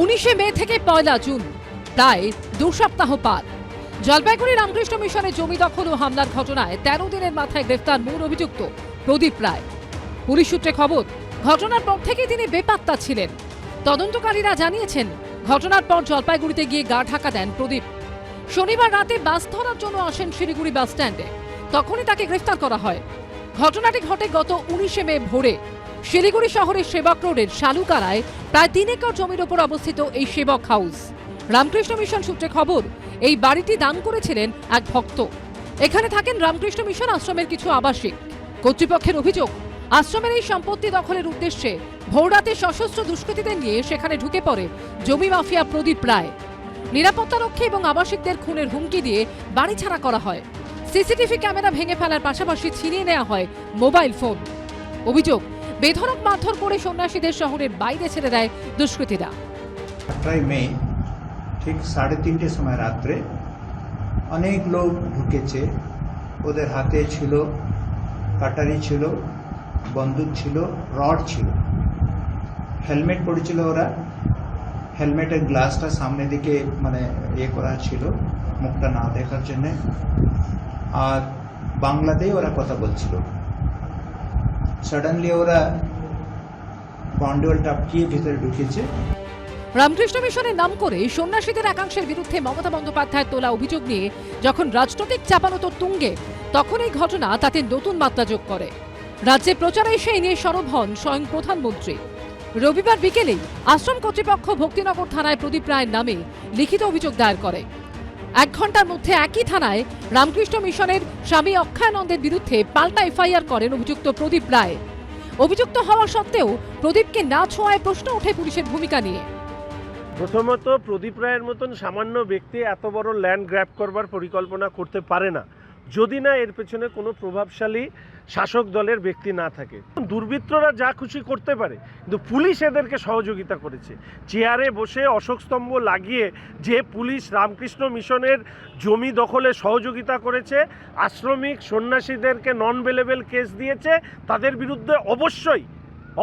উনিশে মে থেকে পয়লা জুন, প্রায় দু সপ্তাহ পার জলপাইগুড়ি রামকৃষ্ণ মিশনের জমি দখল ও হামলার ঘটনায় তেরো দিনের মাথায় গ্রেফতার মূল অভিযুক্ত প্রদীপ রায়। পুলিশ সূত্রে খবর, ঘটনার পর থেকে তিনি বেপাত্তা ছিলেন। তদন্তকারীরা জানিয়েছেন, ঘটনার পর জলপাইগুড়িতে গিয়ে গা ঢাকা দেন প্রদীপ। শনিবার রাতে বাস ধরার জন্য আসেন শিলিগুড়ি বাস স্ট্যান্ডে। তখনই তাকে গ্রেফতার করা হয়। ঘটনাটি ঘটে গত উনিশে মে ভোরে। শিলিগুড়ি শহরের সেবক রোডের শালুকারায় প্রায় তিন একর জমির ওপর অবস্থিত এই সেবক হাউস। রামকৃষ্ণ মিশন সূত্রে খবর, এই বাড়িটি দান করেছিলেন এক ভক্ত। এখানে থাকেন রামকৃষ্ণ মিশন আশ্রমের কিছু আবাসিক। কর্তৃপক্ষের অভিযোগ, আশ্রমের এই সম্পত্তি দখলের উদ্দেশ্যে ভোররাতে সশস্ত্র দুষ্কৃতীদের নিয়ে সেখানে ঢুকে পড়ে জমি মাফিয়া প্রদীপ রায়। নিরাপত্তারক্ষী এবং আবাসিকদের খুনের হুমকি দিয়ে বাড়ি ছাড়া করা হয়। সিসিটিভি ক্যামেরা ভেঙে ফেলার পাশাপাশি ছিনিয়ে নেওয়া হয় মোবাইল ফোন। অভিযোগ বেধড়ক মারধর করে সন্ন্যাসীদের শহরের বাইরে ছেড়ে দেয় দুষ্কৃতীরা। আটটাই মে, ঠিক সাড়ে তিনটে সময় রাত্রে অনেক লোক ঢুকেছে। ওদের হাতে ছিল কাটারি ছিল, বন্দুক ছিল, রড ছিল। হেলমেট পড়েছিল ওরা। হেলমেটের গ্লাসটা সামনে দিকে মানে ইয়ে করা ছিল, মুখটা না দেখার জন্যে। আর বাংলাতেই ওরা কথা বলছিল। সাডেনলি ওরা পান্ডুয়াল টাপকিয়ে ভিতরে ঢুকেছে। রামকৃষ্ণ মিশনের নাম করে সন্ন্যাসীদের একাংশের বিরুদ্ধে মমতা বন্দ্যোপাধ্যায়ের তোলা অভিযোগ নিয়ে যখন রাজনৈতিক চাপানোতর তুঙ্গে, তখন এই ঘটনা তাতে নতুন মাত্রা যোগ করে। রাজ্যে প্রচারে এসে নিয়ে সরব হন স্বয়ং প্রধানমন্ত্রী। রবিবার বিকেলেই আশ্রম কর্তৃপক্ষ ভক্তিনগর থানায় প্রদীপ রায়ের নামে লিখিত অভিযোগ দায়ের করে। এক ঘণ্টার মধ্যে একই থানায় রামকৃষ্ণ মিশনের স্বামী অক্ষয়ানন্দের বিরুদ্ধে পাল্টা এফআইআর করেন অভিযুক্ত প্রদীপ রায়। অভিযুক্ত হওয়া সত্ত্বেও প্রদীপকে না ছোঁয়ায় প্রশ্ন ওঠে পুলিশের ভূমিকা নিয়ে। প্রথমত প্রদীপ রায়ের মতন সামান্য ব্যক্তি এত বড় ল্যান্ড গ্র্যাব করবার পরিকল্পনা করতে পারে না। যদি না এর পেছনে কোনো প্রভাবশালী শাসক দলের ব্যক্তি না থাকে। দুর্বৃত্তরা যা খুশি করতে পারে, কিন্তু পুলিশ এদেরকে সহযোগিতা করেছে। চেয়ারে বসে অশোক স্তম্ভ লাগিয়ে যে পুলিশ রামকৃষ্ণ মিশনের জমি দখলে সহযোগিতা করেছে, আশ্রমিক সন্ন্যাসীদেরকে নন বেলেবেল কেস দিয়েছে, তাদের বিরুদ্ধে অবশ্যই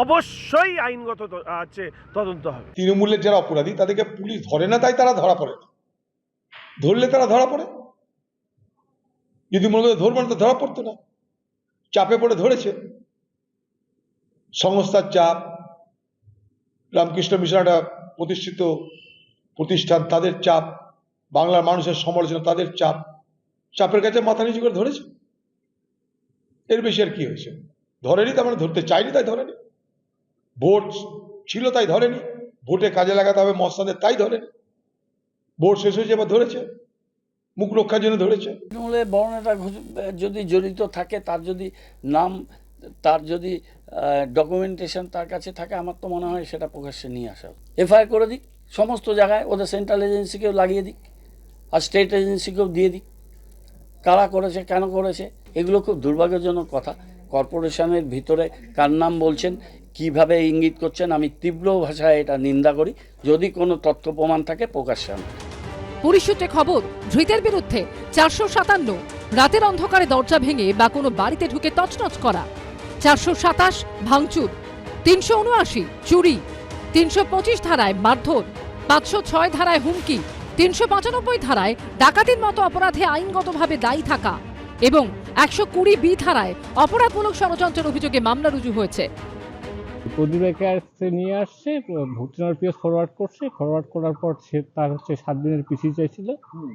অবশ্যই আইনগত আছে, তদন্ত হবে। তৃণমূলের যারা অপরাধী, তাদেরকে পুলিশ ধরে না, তাই তারা ধরা পড়ে। ধরলে তারা ধরা পড়ে। যদি মনে করে ধরবো না, তো ধরা পড়তো না। চাপে পড়ে ধরেছে। সংস্থার চাপ, রামকৃষ্ণ মিশন একটা প্রতিষ্ঠিত প্রতিষ্ঠান, তাদের চাপ, বাংলার মানুষের সমালোচনা, তাদের চাপ, চাপের কাছে মাথা নিচু করে ধরেছে। এর বেশি আর কি হয়েছে? ধরেনি, তার মানে ধরতে চাইনি তাই ধরেনি। ভোট ছিল, তাই ধরেনি। ভোটে কাজে লাগাতে হবে মস্তাদের তাই ধরেনি। ভোট শেষ হয়েছে, এবার ধরেছে। মুখ রক্ষার জন্য ধরেছে। তৃণমূলের বর্ণনা যদি জড়িত থাকে, তার যদি নাম, তার যদি ডকুমেন্টেশন তার কাছে থাকে, আমার তো মনে হয় সেটা প্রকাশ্যে নিয়ে আসা এফআইআর করে দিক, সমস্ত জায়গায় ওদের সেন্ট্রাল এজেন্সিকেও লাগিয়ে দিক, আর স্টেট এজেন্সিকেও দিয়ে দিক। কারা করেছে, কেন করেছে, এগুলো খুব দুর্ভাগ্যজনক কথা। কর্পোরেশনের ভিতরে কার নাম বলছেন, কীভাবে ইঙ্গিত করছেন, আমি তীব্র ভাষায় এটা নিন্দা করি। যদি কোনো তথ্য প্রমাণ থাকে, প্রকাশ্যে আনুন সূত্রে খবর, ধৃতের বিরুদ্ধে চারশো সাতান্ন। রাতের অন্ধকারে দরজা ভেঙে বা কোনো বাড়িতে ঢুকে তছনছ করা। চারশো সাতাশ ভাঙচুর, তিনশো উনআশি চুরি, তিনশো পঁচিশ ধারায় মারধর, পাঁচশো ছয় ধারায় হুমকি, তিনশো পঁচানব্বই ধারায় ডাকাতির মতো অপরাধে আইনগতভাবে দায়ী থাকা এবং একশো কুড়ি বি ধারায় অপরাধমূলক ষড়যন্ত্রের অভিযোগে মামলা রুজু হয়েছে। প্রদীপকে আসছে নিয়ে আসছে ভক্তিনগর পিএস ফরওয়ার্ড করছে ফরওয়ার্ড করার পর সে তার হচ্ছে সাত দিনের পিসি চাইছিল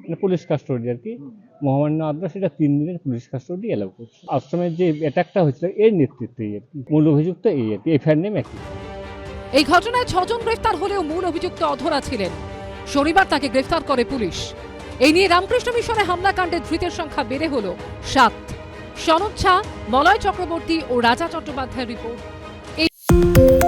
মানে পুলিশ কাস্টডি আর কি। মহামান্য আদ্রা সেটা তিন দিনের পুলিশ কাস্টডি এলাও করছে। আশ্রমের যে অ্যাটাকটা হয়েছিল এর নেতৃত্বেই আর কি। মূল অভিযুক্ত এই আর কি এফআইআর নেম একই। এই ঘটনায় ছজন গ্রেফতার হলেও মূল অভিযুক্ত অধরা ছিলেন। শনিবার তাকে গ্রেফতার করে পুলিশ। এই নিয়ে রামকৃষ্ণ মিশনে হামলাকাণ্ডে ধৃতের সংখ্যা বেড়ে হল সাত। সনদ ঝা মলয় চক্রবর্তী ও রাজা চট্টোপাধ্যায়ের রিপোর্ট Thank you.